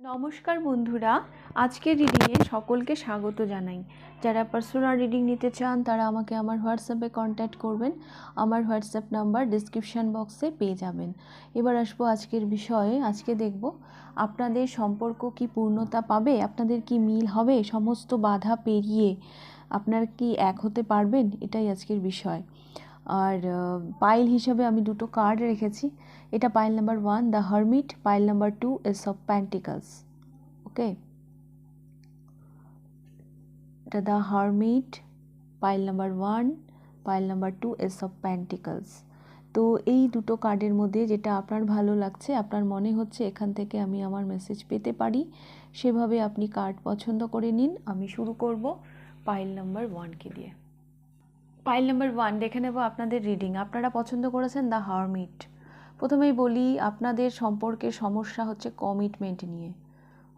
নমস্কার বন্ধুরা, আজকের রিডিংয়ে সকলকে স্বাগত জানাই। যারা পার্সোনাল রিডিং নিতে চান, তারা আমাকে আমার হোয়াটসঅ্যাপে কন্ট্যাক্ট করবেন। আমার হোয়াটসঅ্যাপ নাম্বার ডিসক্রিপশান বক্সে পেয়ে যাবেন। এবার আসব আজকের বিষয়ে। আজকে দেখব আপনাদের সম্পর্ক কি পূর্ণতা পাবে, আপনাদের কি মিল হবে, সমস্ত বাধা পেরিয়ে আপনার কি এক হতে পারবেন? এটাই আজকের বিষয়। আর পাইল হিসাবে আমি দুটো কার্ড রেখেছি। এটা pile number one the hermit pile number two ace of pentacles okay এটা the hermit pile number one pile number two ace of pentacles তো এই দুটো কার্ডের মধ্যে যেটা আপনার ভালো লাগছে, আপনার মনে হচ্ছে এখান থেকে আমি আমার মেসেজ পেতে পারি, সেভাবে আপনি কার্ড পছন্দ করে নিন। আমি শুরু করব পাইল নাম্বার ওয়ানকে দিয়ে। পাইল নাম্বার ওয়ান, দেখে নেব আপনাদের রিডিং। আপনারা পছন্দ করেছেন দ্য হারমিট। প্রথমেই বলি, আপনাদের সম্পর্কের সমস্যা হচ্ছে কমিটমেন্ট নিয়ে।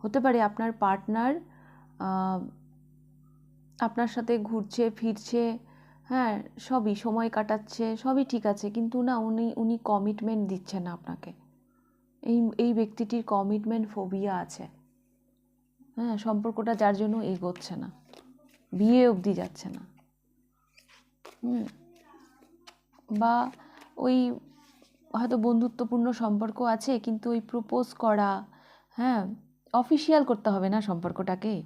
হতে পারে আপনার পার্টনার আপনার সাথে ঘুরছে, ফিরছে হ্যাঁ সবই, সময় কাটাচ্ছে, সবই ঠিক আছে, কিন্তু না, উনি উনি কমিটমেন্ট দিচ্ছে না আপনাকে। এই এই ব্যক্তিটির কমিটমেন্ট ফোবিয়া আছে। হ্যাঁ সম্পর্কটা যার জন্য এগোচ্ছে না। বিয়ে অবধি যাচ্ছে না। বা ওই হয়তো বন্ধুত্বপূর্ণ সম্পর্ক আছে, কিন্তু ওই প্রপোজ করা হ্যাঁ অফিসিয়াল করতে হবে না সম্পর্কটাকে।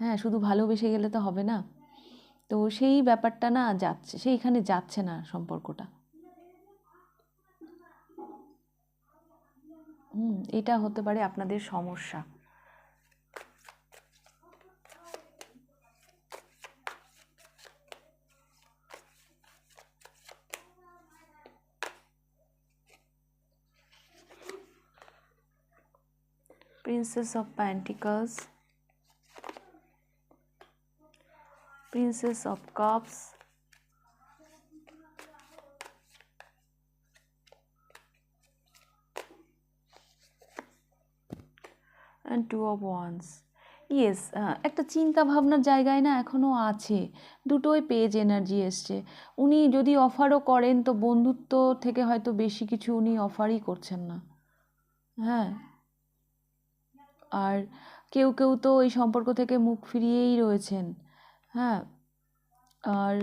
হ্যাঁ শুধু ভালোবেসে গেলে তো হবে না। তো সেই ব্যাপারটা না যাচ্ছে, সেইখানে যাচ্ছে না সম্পর্কটা। হুম, এটা হতে পারে আপনাদের সমস্যা। Princess of Pentacles, Princess of Cups, and Two of Wands. Yes একটা চিন্তা ভাবনার জায়গায় না এখনও আছে। দুটোই পেজ এনার্জি এসছে। উনি যদি অফারও করেন তো বন্ধুত্ব থেকে হয়তো বেশি কিছু উনি অফারই করছেন না। হ্যাঁ। আর কেউ কেউ তো এই সম্পর্ক থেকে মুখ ফিরিয়েই রয়েছেন হ্যাঁ? আর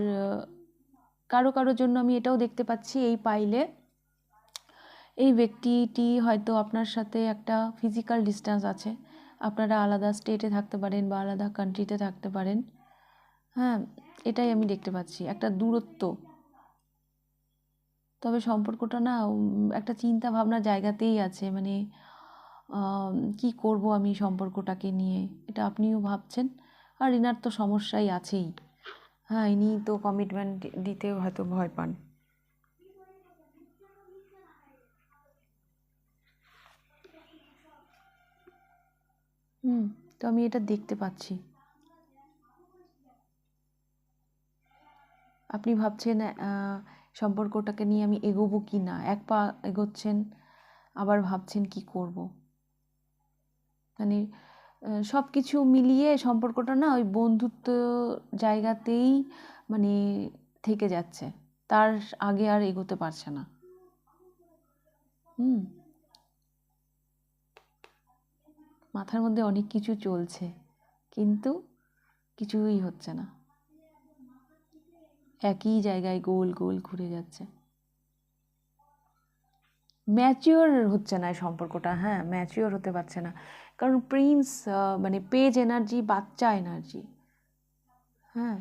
কারও কারোর জন্য আমি এটাও দেখতে পাচ্ছি এই পাইলে এই ব্যক্তিটি হয়তো আপনার সাথে একটা ফিজিক্যাল ডিস্টেন্স আছে। আপনারা আলাদা স্টেটে থাকতে পারেন বা আলাদা কান্ট্রিতে থাকতে পারেন হ্যাঁ? এটাই আমি দেখতে পাচ্ছি, একটা দূরত্ব। তবে সম্পর্কটা না একটা চিন্তা ভাবনার জায়গাতেই আছে মানে কি করব আমি সম্পর্কটাকে নিয়ে? এটা আপনিও ভাবছেন? আর ইনার তো সমস্যাই আছেই। হ্যাঁ ইনি তো কমিটমেন্ট দিতেও হয়তো ভয় পান। হুম, তো আমি এটা দেখতে পাচ্ছি। আপনি ভাবছেন সম্পর্কটাকে নিয়ে আমি এগোবো কি না? এক পা এগোচ্ছেন, আবার ভাবছেন কি করব? মানে সব কিছু মিলিয়ে সম্পর্কটা না ওই বন্ধুত্ব জায়গাতেই মানে থেকে যাচ্ছে। তার আগে আর এগোতে পারছে না। হুম। মাথার মধ্যে অনেক কিছু চলছে, কিন্তু কিছুই হচ্ছে না। একই জায়গায় গোল গোল ঘুরে যাচ্ছে। ম্যাচিওর হচ্ছে না সম্পর্কটা হ্যাঁ ম্যাচিওর হতে পারছে না। কারণ প্রিন্স মানে পেজ এনার্জি বাচ্চা এনার্জি হ্যাঁ।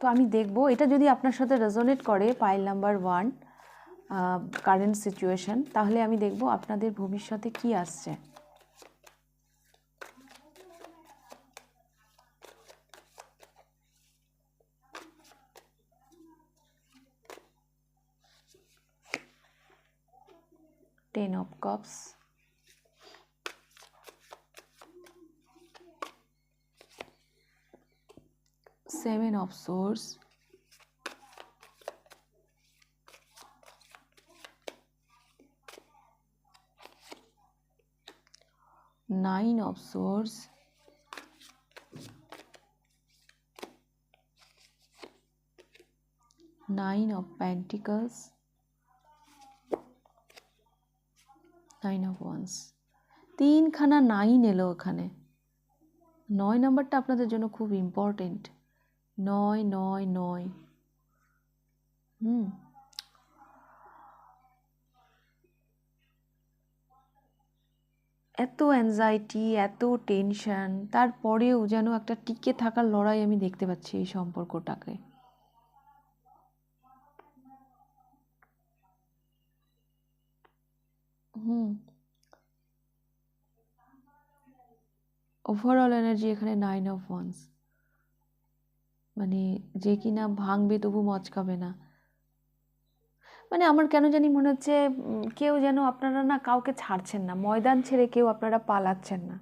তো আমি দেখব, এটা যদি আপনার সাথে রেজোনেট করে pile number one current situation তাহলে আমি দেখব আপনাদের ভবিষ্যতে কি আসছে। Ten of cups. Seven of swords. Nine of swords. Nine of pentacles nine of wands তিনখানা নাইন এলো এখানে নয় নাম্বারটা আপনাদের জন্য খুব ইম্পর্টেন্ট নয় নয় নয়। হুম। এত অ্যাংজাইটি এত টেনশন তারপরেও যেন একটা টিকে থাকার লড়াই আমি দেখতে পাচ্ছি এই সম্পর্কটাকে। হুম। ওভারঅল এনার্জি এখানে নাইন অফ ওয়ান্স মানে যে কিনা ভাঙবে তবু মচকাবে না। মানে আমার কেন জানি মনে হচ্ছে কেউ যেন আপনারা না কাউকে ছাড়ছেন না। ময়দান ছেড়ে কেউ আপনারা পালাচ্ছেন না।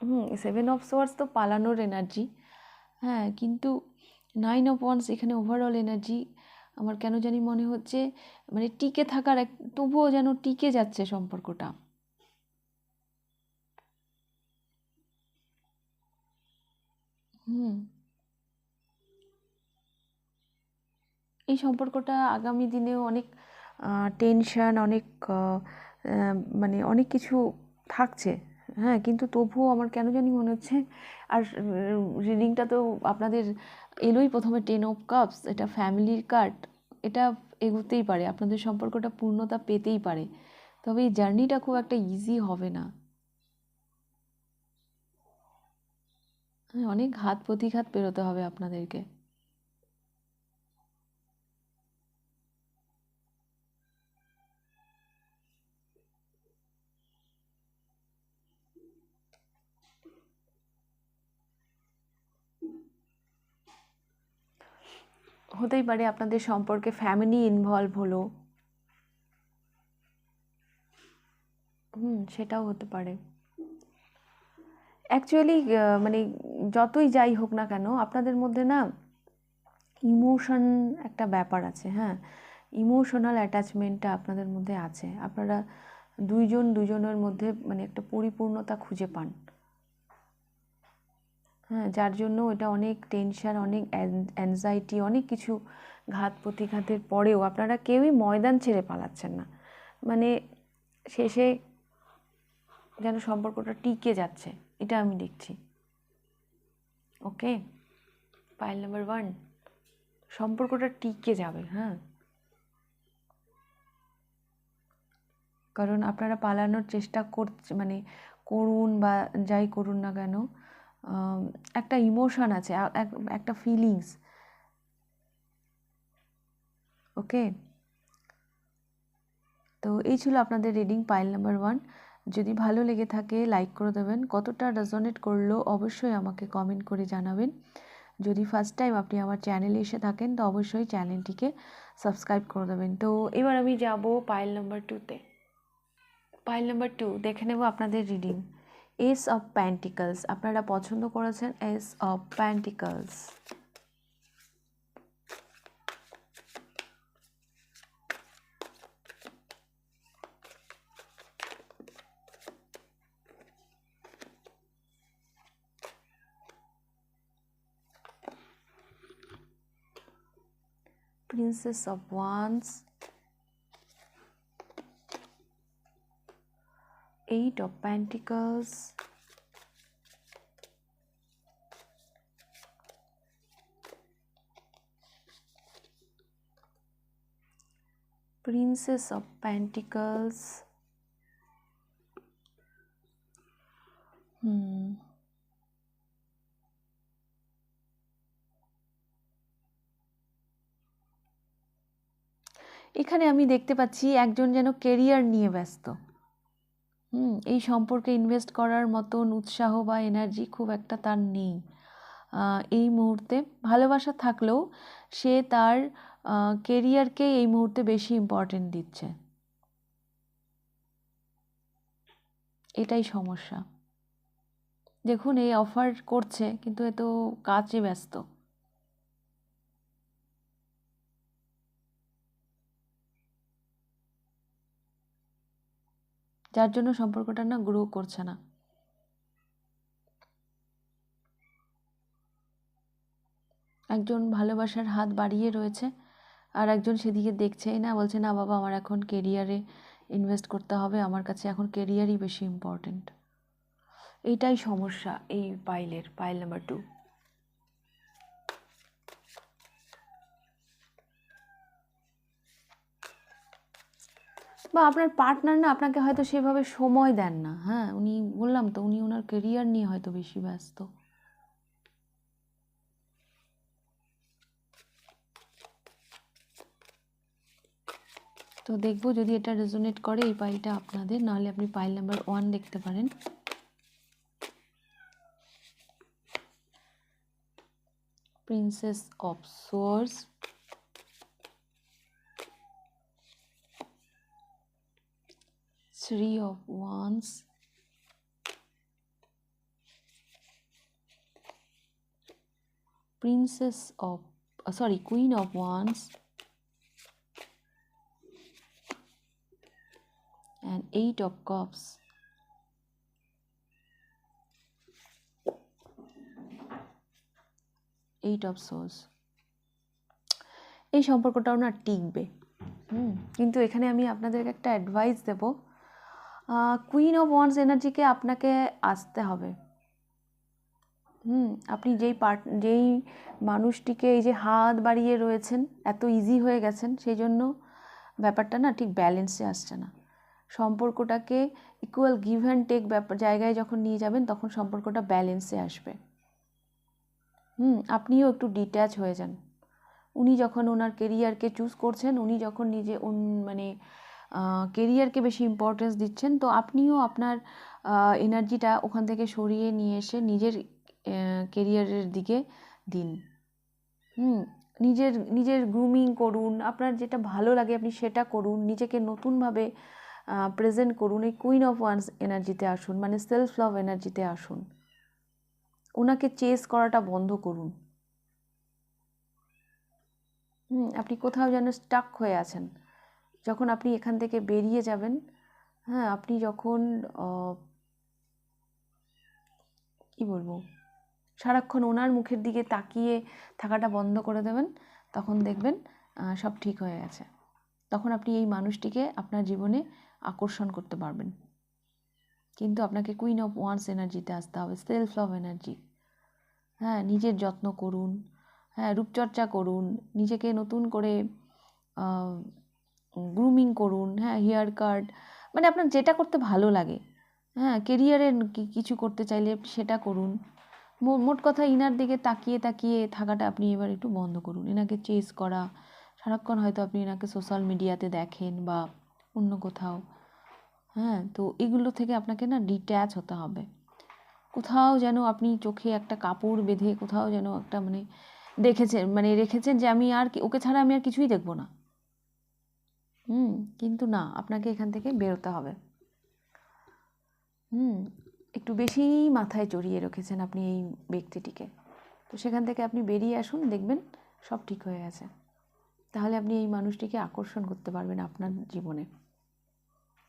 হুম সেভেন অফ সোয়ার্স তো পালানোর এনার্জি হ্যাঁ কিন্তু নাইন অফ ওয়ান্স এখানে ওভারঅল এনার্জি আমার কেন জানি মনে হচ্ছে মানে টিকে থাকার এক, তবুও যেন টিকে যাচ্ছে সম্পর্কটা। হুম। এই সম্পর্কটা আগামী দিনেও অনেক টেনশন অনেক মানে অনেক কিছু থাকছে। হ্যাঁ কিন্তু তবুও আমার কেন জানি মনে হচ্ছে, আর রিডিংটা তো আপনাদের এলোই প্রথমে টেন অফ কাপস এটা ফ্যামিলির কার্ড এটা এগোতেই পারে, আপনাদের সম্পর্কটা পূর্ণতা পেতেই পারে, তবে এই জার্নিটা খুব একটা ইজি হবে না। হ্যাঁ অনেক ঘাত প্রতিঘাত পেরোতে হবে আপনাদেরকে। হতেই পারে আপনাদের সম্পর্কে ফ্যামিলি ইনভলভ হলো। হুম, সেটাও হতে পারে। অ্যাকচুয়ালি মানে যতই যাই হোক না কেন, আপনাদের মধ্যে না ইমোশন একটা ব্যাপার আছে হ্যাঁ? ইমোশনাল অ্যাটাচমেন্টটা আপনাদের মধ্যে আছে। আপনারা দুইজন, দুজনের মধ্যে মানে একটা পরিপূর্ণতা খুঁজে পান। হ্যাঁ যার জন্য এটা অনেক টেনশন অনেক অ্যাংজাইটি অনেক কিছু ঘাত প্রতিঘাতের পরেও আপনারা কেউই ময়দান ছেড়ে পালাচ্ছেন না। মানে শেষে যেন সম্পর্কটা টিকে যাচ্ছে, এটা আমি দেখছি। ওকে পাইল নাম্বার ওয়ান সম্পর্কটা টিকে যাবে হ্যাঁ। কারণ আপনারা পালানোর চেষ্টা করছে মানে করুন বা যাই করুন না কেন একটা ইমোশন আছে এক- একটা ফিলিংস ওকে তো এই ছিল আপনাদের রিডিং পাইল নাম্বার ওয়ান যদি ভালো লেগে থাকে লাইক করে দেবেন। কতটা রেজনেট করল, অবশ্যই আমাকে কমেন্ট করে জানাবেন। যদি ফার্স্ট টাইম আপনি আমার চ্যানেলে এসে থাকেন, তো অবশ্যই চ্যানেলটিকে সাবস্ক্রাইব করে দেবেন। তো এবার আমি যাব পাইল নাম্বার টুতে পাইল নাম্বার টু দেখে নেব আপনাদের রিডিং এস অফ প্যান্টিকলস আপনারা পছন্দ করেছেন ace of pentacles princess of wands eight of pentacles princess of pentacles hmm এখানে আমি দেখতে পাচ্ছি একজন যেন কেরিয়ার নিয়ে ব্যস্ত হুম, এই সম্পর্কে ইনভেস্ট করার মতন উৎসাহ বা এনার্জি খুব একটা তার নেই। এই মুহূর্তে ভালোবাসা থাকলেও সে তার কেরিয়ারকে এই মুহূর্তে বেশি ইম্পর্টেন্ট দিচ্ছে। এটাই সমস্যা। দেখুন, এই অফার করছে, কিন্তু এ তো কাজে ব্যস্ত। যার জন্য সম্পর্কটা না গ্রো করছে না। একজন ভালোবাসার হাত বাড়িয়ে রয়েছে আর একজন সেদিকে দেখছেই না, বলছে, না বাবা, আমার এখন কেরিয়ারে ইনভেস্ট করতে হবে, আমার কাছে এখন কেরিয়ারই বেশি ইম্পর্টেন্ট এইটাই সমস্যা এই পাইলের পাইল নাম্বার টু বা আপনার পার্টনার না আপনাকে হয়তো সেভাবে সময় দেন না হ্যাঁ? উনি, বললাম তো, উনি ওনার কেরিয়ার নিয়ে হয়তো বেশি ব্যস্ত। তো দেখব যদি এটা রেজোনেট করে এই পাইলটা আপনাদের, নাহলে আপনি পাইল নাম্বার ওয়ান দেখতে পারেন। Princess of swords three of wands princess of uh, sorry queen of wands and eight of cups eight of swords এই সম্পর্কটাও না টিকবে হুম কিন্তু এখানে আমি আপনাদেরকে একটা অ্যাডভাইস দেব কুইন অফ ওয়ান্স এনার্জিকে আপনাকে আসতে হবে। হুম, আপনি যেই পার্ট যেই মানুষটিকে এই যে হাত বাড়িয়ে রয়েছেন, এত ইজি হয়ে গেছেন, সেই জন্য ব্যাপারটা না ঠিক ব্যালেন্সে আসছে না। সম্পর্কটাকে ইকুয়াল গিভ অ্যান্ড টেক ব্যাপার জায়গায় যখন নিয়ে যাবেন, তখন সম্পর্কটা ব্যালেন্সে আসবে। হুম, আপনিও একটু ডিট্যাচ হয়ে যান। উনি যখন ওনার কেরিয়ারকে চুজ করছেন, উনি যখন নিজে মানে কেরিয়ারকে বেশি ইম্পর্টেন্স দিচ্ছেন। তো আপনিও আপনার এনার্জিটা ওখান থেকে সরিয়ে নিয়ে এসে নিজের কেরিয়ারের দিকে দিন। হুম, নিজের নিজের গ্রুমিং করুন। আপনার যেটা ভালো লাগে আপনি সেটা করুন। নিজেকে নতুনভাবে প্রেজেন্ট করুন। এই কুইন অফ ওয়ান্স এনার্জিতে আসুন মানে সেলফ লাভ এনার্জিতে আসুন। ওনাকে চেস করাটা বন্ধ করুন। হুম, আপনি কোথাও যেন স্টাক হয়ে আছেন। যখন আপনি এখান থেকে বেরিয়ে যাবেন হ্যাঁ আপনি যখন কি বলব, সারাক্ষণ ওনার মুখের দিকে তাকিয়ে থাকাটা বন্ধ করে দেবেন, তখন দেখবেন সব ঠিক হয়ে গেছে। তখন আপনি এই মানুষটিকে আপনার জীবনে আকর্ষণ করতে পারবেন। কিন্তু আপনাকে কুইন অফ ওয়ান্স এনার্জিতে আসতে হবে সেলফ লাভ এনার্জি হ্যাঁ নিজের যত্ন করুন হ্যাঁ রূপচর্চা করুন, নিজেকে নতুন করে গ্রুমিং করুন হ্যাঁ হেয়ার কাট মানে আপনার যেটা করতে ভালো লাগে হ্যাঁ কেরিয়ারে কিছু করতে চাইলে সেটা করুন। মোট কথা ইনার দিকে তাকিয়ে তাকিয়ে থাকাটা আপনি এবার একটু বন্ধ করুন। এনাকে চেস করা, সারাক্ষণ হয়তো আপনি এনাকে সোশ্যাল মিডিয়াতে দেখেন বা অন্য কোথাও হ্যাঁ তো এগুলো থেকে আপনাকে না ডিট্যাচ হতে হবে। কোথাও যেন আপনি চোখে একটা কাপড় বেঁধে কোথাও যেন একটা মানে দেখেছেন মানে রেখেছেন যে আমি আর ওকে ছাড়া আমি আর কিছুই দেখব না। হুম, কিন্তু না, আপনাকে এখান থেকে বেরোতে হবে। হুম, একটু বেশি মাথায় চড়িয়ে রেখেছেন আপনি এই ব্যক্তিটিকে। তো সেখান থেকে আপনি বেরিয়ে আসুন, দেখবেন সব ঠিক হয়ে গেছে। তাহলে আপনি এই মানুষটিকে আকর্ষণ করতে পারবেন আপনার জীবনে।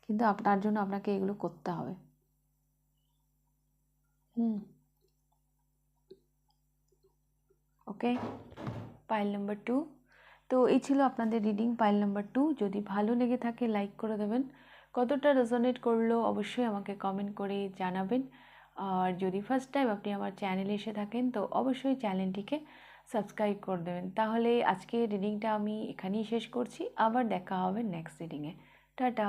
কিন্তু তার জন্য আপনাকে এগুলো করতে হবে। হুম। Okay, pile number two. তো এই ছিল আপনাদের রিডিং পাইল নাম্বার টু যদি ভালো লেগে থাকে লাইক করে দেবেন। কতটা রেজনেট করল অবশ্যই আমাকে কমেন্ট করে জানাবেন। আর যদি ফার্স্ট টাইম আপনি আমার চ্যানেলে এসে থাকেন, তো অবশ্যই চ্যানেলটিকে সাবস্ক্রাইব করে দেবেন। তাহলে আজকে রিডিংটা আমি এখানেই শেষ করছি। আবার দেখা হবে নেক্সট রিডিংয়ে টাটা!